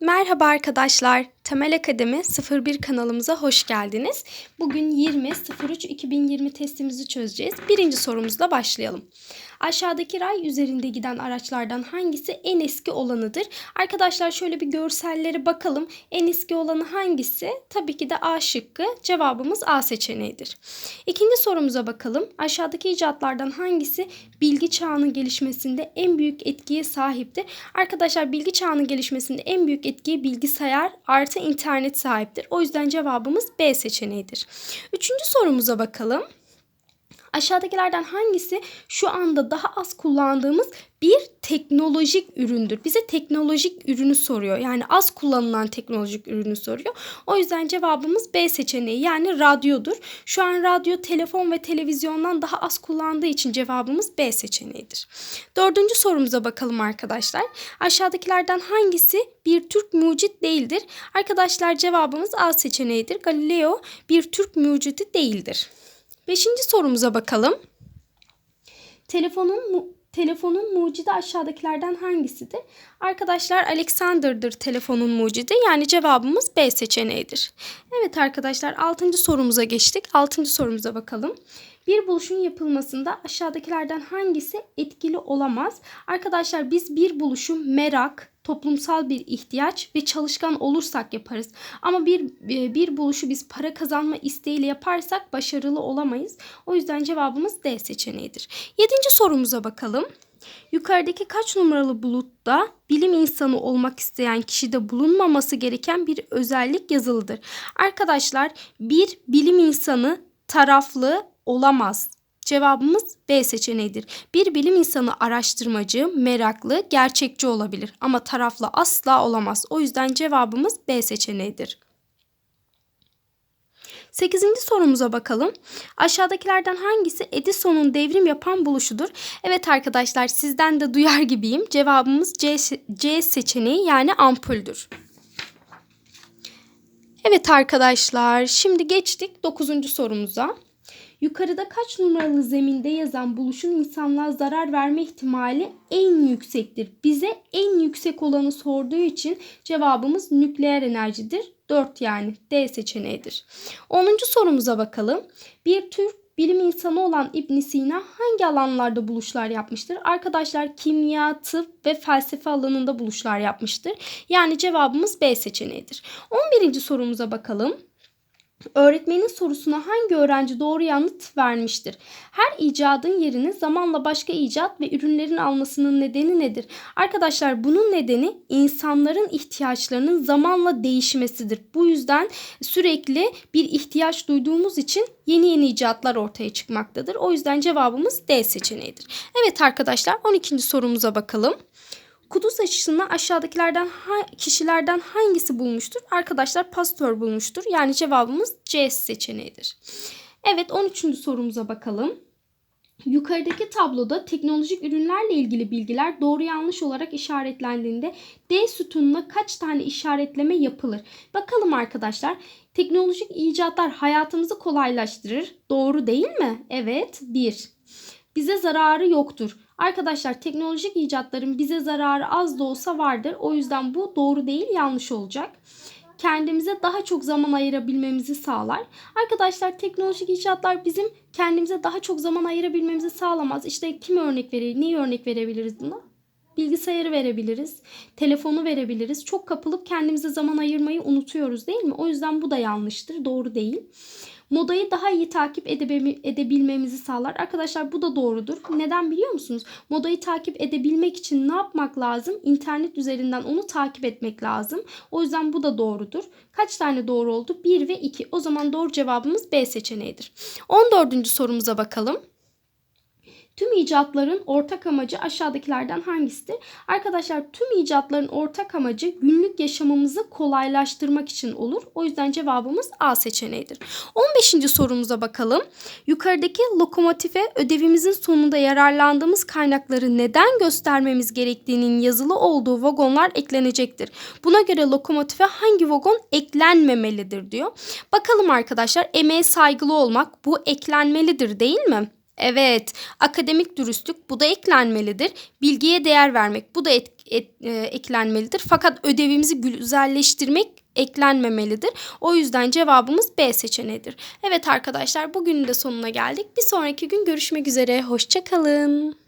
Merhaba arkadaşlar. Temel Akademi 01 kanalımıza hoş geldiniz. Bugün 20.03.2020 testimizi çözeceğiz. Birinci sorumuzla başlayalım. Aşağıdaki ray üzerinde giden araçlardan hangisi en eski olanıdır? Arkadaşlar şöyle bir görsellere bakalım. En eski olanı hangisi? Tabii ki de A şıkkı. Cevabımız A seçeneğidir. İkinci sorumuza bakalım. Aşağıdaki icatlardan hangisi bilgi çağının gelişmesinde en büyük etkiye sahiptir? Arkadaşlar bilgi çağının gelişmesinde en büyük etkiye bilgisayar artı internet sahiptir. O yüzden cevabımız B seçeneğidir. Üçüncü sorumuza bakalım. Aşağıdakilerden hangisi şu anda daha az kullandığımız bir teknolojik üründür? Bize teknolojik ürünü soruyor. Yani az kullanılan teknolojik ürünü soruyor. O yüzden cevabımız B seçeneği yani radyodur. Şu an radyo, telefon ve televizyondan daha az kullandığı için cevabımız B seçeneğidir. Dördüncü sorumuza bakalım arkadaşlar. Aşağıdakilerden hangisi bir Türk mucit değildir? Arkadaşlar cevabımız A seçeneğidir. Galileo bir Türk mucidi değildir. Beşinci sorumuza bakalım. Telefonun mu telefonun mucidi aşağıdakilerden hangisidir? Arkadaşlar Alexander'dır telefonun mucidi. Yani cevabımız B seçeneğidir. Evet arkadaşlar 6. sorumuza geçtik. 6. sorumuza bakalım. Bir buluşun yapılmasında aşağıdakilerden hangisi etkili olamaz? Arkadaşlar biz bir buluşu merak, toplumsal bir ihtiyaç ve çalışkan olursak yaparız. Ama bir e, bir buluşu biz para kazanma isteğiyle yaparsak başarılı olamayız. O yüzden cevabımız D seçeneğidir. Yedinci sorumuza bakalım. Yukarıdaki kaç numaralı bulutta bilim insanı olmak isteyen kişide bulunmaması gereken bir özellik yazılıdır? Arkadaşlar bir bilim insanı taraflı olamaz. Cevabımız B seçeneğidir. Bir bilim insanı araştırmacı, meraklı, gerçekçi olabilir ama taraflı asla olamaz. O yüzden cevabımız B seçeneğidir. Sekizinci sorumuza bakalım. Aşağıdakilerden hangisi Edison'un devrim yapan buluşudur? Evet arkadaşlar sizden de duyar gibiyim. Cevabımız C, C seçeneği yani ampuldür. Evet arkadaşlar şimdi geçtik dokuzuncu sorumuza. Yukarıda kaç numaralı zeminde yazan buluşun insanlığa zarar verme ihtimali en yüksektir? Bize en yüksek olanı sorduğu için cevabımız nükleer enerjidir. 4 yani D seçeneğidir. 10. sorumuza bakalım. Bir Türk bilim insanı olan İbn Sina hangi alanlarda buluşlar yapmıştır? Arkadaşlar kimya, tıp ve felsefe alanında buluşlar yapmıştır. Yani cevabımız B seçeneğidir. 11. sorumuza bakalım. Öğretmenin sorusuna hangi öğrenci doğru yanıt vermiştir? Her icadın yerini zamanla başka icat ve ürünlerin almasının nedeni nedir? Arkadaşlar bunun nedeni insanların ihtiyaçlarının zamanla değişmesidir. Bu yüzden sürekli bir ihtiyaç duyduğumuz için yeni yeni icatlar ortaya çıkmaktadır. O yüzden cevabımız D seçeneğidir. Evet arkadaşlar 12. sorumuza bakalım. Kudüs aşısını aşağıdakilerden kişilerden hangisi bulmuştur? Arkadaşlar Pasteur bulmuştur. Yani cevabımız C seçeneğidir. Evet 13. sorumuza bakalım. Yukarıdaki tabloda teknolojik ürünlerle ilgili bilgiler doğru yanlış olarak işaretlendiğinde D sütununa kaç tane işaretleme yapılır? Bakalım arkadaşlar. Teknolojik icatlar hayatımızı kolaylaştırır. Doğru değil mi? Evet. 1. Bize zararı yoktur. Arkadaşlar teknolojik icatların bize zararı az da olsa vardır. O yüzden bu doğru değil yanlış olacak. Kendimize daha çok zaman ayırabilmemizi sağlar. Arkadaşlar teknolojik icatlar bizim kendimize daha çok zaman ayırabilmemizi sağlamaz. İşte kim örnek verir, neyi örnek verebiliriz buna? Bilgisayarı verebiliriz, telefonu verebiliriz. Çok kapılıp kendimize zaman ayırmayı unutuyoruz değil mi? O yüzden bu da yanlıştır, doğru değil modayı daha iyi takip edebilmemizi sağlar. Arkadaşlar bu da doğrudur. Neden biliyor musunuz? Modayı takip edebilmek için ne yapmak lazım? İnternet üzerinden onu takip etmek lazım. O yüzden bu da doğrudur. Kaç tane doğru oldu? 1 ve 2. O zaman doğru cevabımız B seçeneğidir. 14. sorumuza bakalım. Tüm icatların ortak amacı aşağıdakilerden hangisidir? Arkadaşlar tüm icatların ortak amacı günlük yaşamımızı kolaylaştırmak için olur. O yüzden cevabımız A seçeneğidir. 15. sorumuza bakalım. Yukarıdaki lokomotife ödevimizin sonunda yararlandığımız kaynakları neden göstermemiz gerektiğinin yazılı olduğu vagonlar eklenecektir. Buna göre lokomotife hangi vagon eklenmemelidir diyor. Bakalım arkadaşlar emeğe saygılı olmak bu eklenmelidir değil mi? Evet, akademik dürüstlük bu da eklenmelidir. Bilgiye değer vermek bu da et, et- e, eklenmelidir. Fakat ödevimizi güzelleştirmek eklenmemelidir. O yüzden cevabımız B seçeneğidir. Evet arkadaşlar bugünün de sonuna geldik. Bir sonraki gün görüşmek üzere. Hoşçakalın.